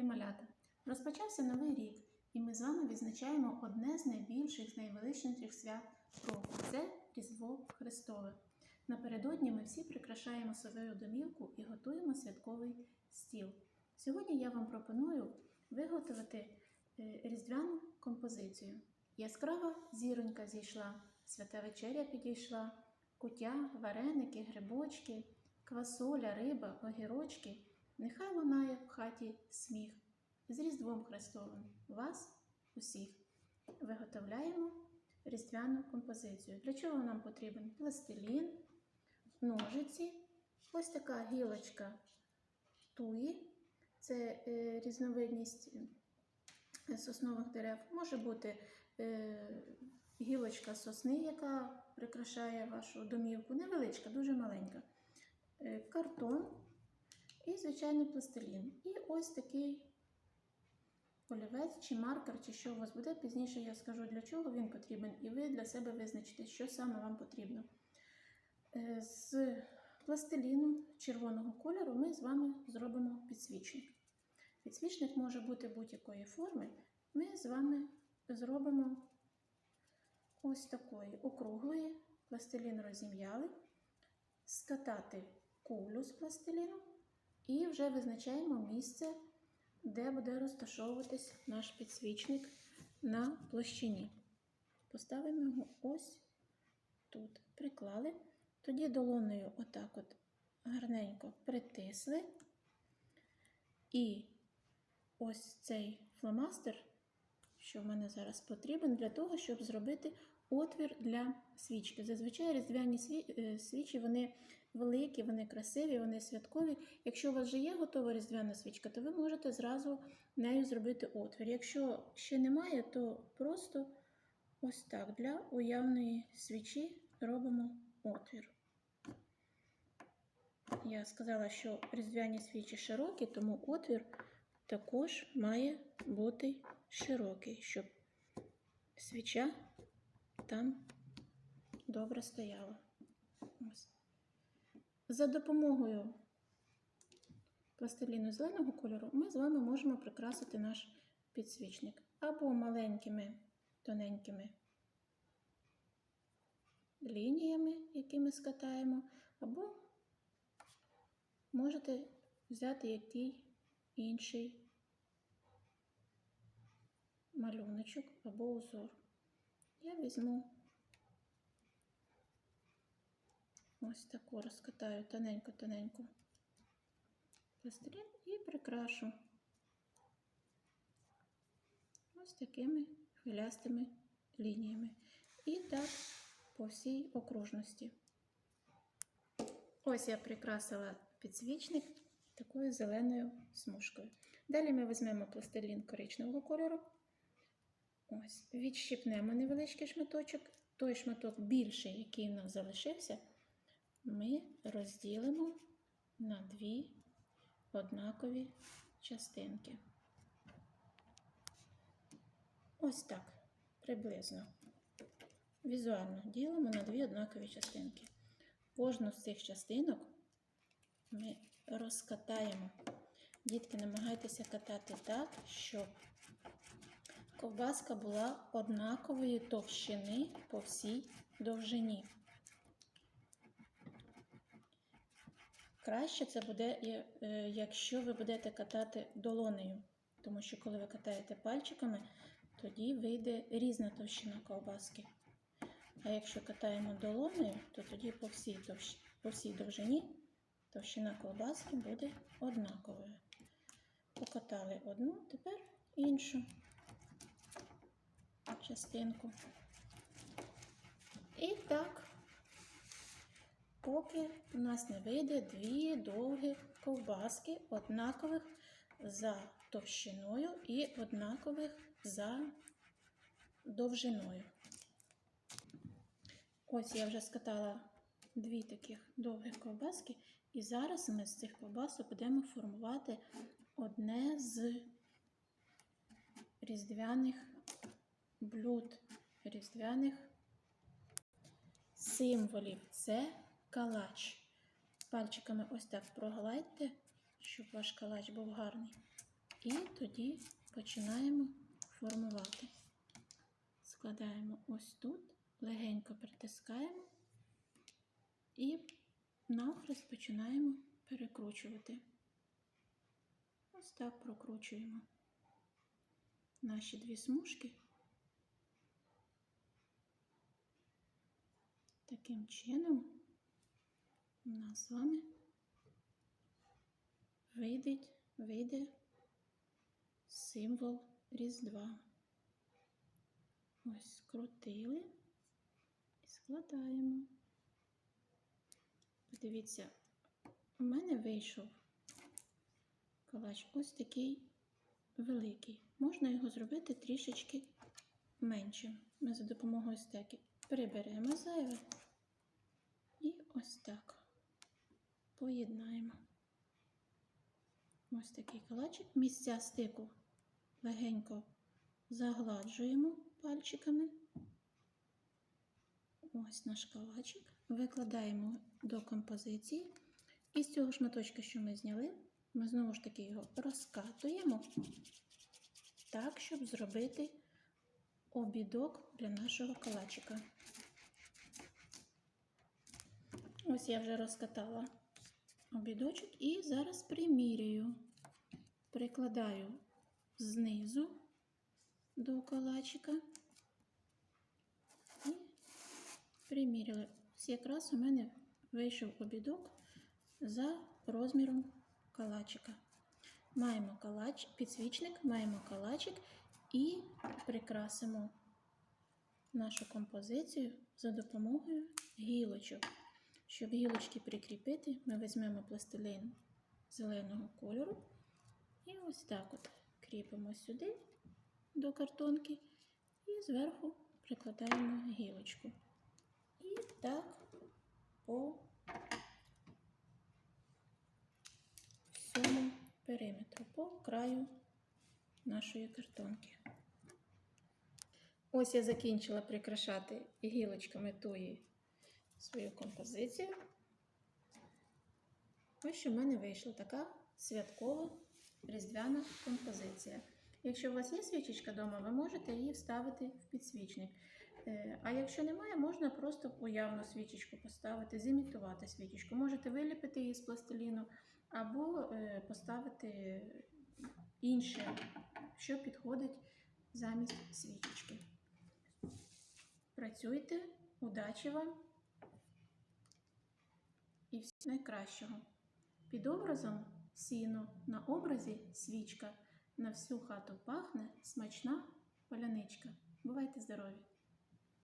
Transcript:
любі малята! Розпочався новий рік, і ми з вами відзначаємо одне з найбільших, з найвеличніших свят року це Різдво Христове. Напередодні ми всі прикрашаємо свою домівку і готуємо святковий стіл. Сьогодні я вам пропоную виготовити е, різдвяну композицію. Яскрава зіронька зійшла, свята вечеря підійшла, куття, вареники, грибочки, квасоля, риба, огірочки. Нехай лунає в хаті сміх. З Різдвом Христовим вас усіх виготовляємо різдвяну композицію. Для чого нам потрібен пластилін, ножиці, ось така гілочка туї, це е, різновидність е, соснових дерев. Може бути е, гілочка сосни, яка прикрашає вашу домівку, невеличка, дуже маленька. Е, картон і, звичайно, пластилін. І ось такий олівець чи маркер, чи що у вас буде. Пізніше я скажу, для чого він потрібен, і ви для себе визначите, що саме вам потрібно. Е, З пластиліну червоного кольору ми з вами зробимо підсвічник. Підсвічник може бути будь-якої форми. Ми з вами зробимо ось такої округлої, пластилін розім'яли, скатати кулю з пластиліну і вже визначаємо місце, де буде розташовуватись наш підсвічник на площині. Поставимо його ось тут. Приклали. Тоді долоною отак от гарненько притисли. І ось цей фломастер, що в мене зараз потрібен, для того, щоб зробити отвір для свічки. Зазвичай різдвяні е, свічі вони великі, вони красиві, вони святкові. Якщо у вас вже є готова різдвяна свічка, то ви можете зразу нею зробити отвір. Якщо ще немає, то просто ось так для уявної свічі робимо отвір. Я сказала, що різдвяні свічі широкі, тому отвір також має бути широкий, щоб свіча там добре стояла. Ось. За допомогою пластиліну зеленого кольору ми з вами можемо прикрасити наш підсвічник або маленькими тоненькими лініями, які ми скатаємо, або можете взяти який інший малюночок або узор. Я візьму ось таку розкатаю тоненько-тоненько пластилін і прикрашу ось такими хвилястими лініями. І так по всій окружності. Ось я прикрасила підсвічник такою зеленою смужкою. Далі ми візьмемо пластилін коричневого кольору. Ось, відщипнемо невеличкий шматочок. Той шматок більший, який в нас залишився, ми розділимо на дві однакові частинки. Ось так, приблизно. Візуально ділимо на дві однакові частинки. Кожну з цих частинок ми розкатаємо. Дітки, намагайтеся катати так, щоб ковбаска була однакової товщини по всій довжині. Краще це буде, е, якщо ви будете катати долонею, тому що коли ви катаєте пальчиками, тоді вийде різна товщина ковбаски. А якщо катаємо долонею, то тоді по всій, товщ... по всій довжині товщина колбаски буде однаковою. Покатали одну, тепер іншу частинку. І так, поки у нас не вийде дві довгі ковбаски, однакових за товщиною і однакових за довжиною. Ось я вже скатала дві таких довгих ковбаски, і зараз ми з цих ковбасок будемо формувати одне з різдвяних блюд, різдвяних символів. Це калач. Пальчиками ось так прогладьте, щоб ваш калач був гарний. І тоді починаємо формувати. Складаємо ось тут, легенько притискаємо і навхрест починаємо перекручувати. Ось так прокручуємо наші дві смужки. Таким чином у нас з вами вийде, вийде символ Різдва. Ось скрутили і складаємо. Подивіться, у мене вийшов калач ось такий великий. Можна його зробити трішечки меншим. Ми за допомогою стеки приберемо зайве і ось так поєднаємо. Ось такий калачик. Місця стику легенько загладжуємо пальчиками. Ось наш калачик. Викладаємо до композиції. І з цього шматочка, що ми зняли, ми знову ж таки його розкатуємо так, щоб зробити обідок для нашого калачика. Ось я вже розкатала обідочок і зараз примірюю. Прикладаю знизу до калачика і приміряли. Ось якраз у мене вийшов обідок за розміром калачика. Маємо калач, підсвічник, маємо калачик і прикрасимо нашу композицію за допомогою гілочок. Щоб гілочки прикріпити, ми візьмемо пластилин зеленого кольору і ось так от кріпимо сюди до картонки і зверху прикладаємо гілочку. І так по всьому периметру, по краю нашої картонки. Ось я закінчила прикрашати гілочками тої свою композицію. Ось що в мене вийшла така святкова різдвяна композиція. Якщо у вас є свічечка вдома, ви можете її вставити в підсвічник. Е, А якщо немає, можна просто уявну свічечку поставити, зімітувати свічечку. Можете виліпити її з пластиліну або е, поставити інше, що підходить замість свічечки. Працюйте, удачі вам і всього найкращого. Під образом сіно, на образі свічка, на всю хату пахне смачна поляничка. Бувайте здорові!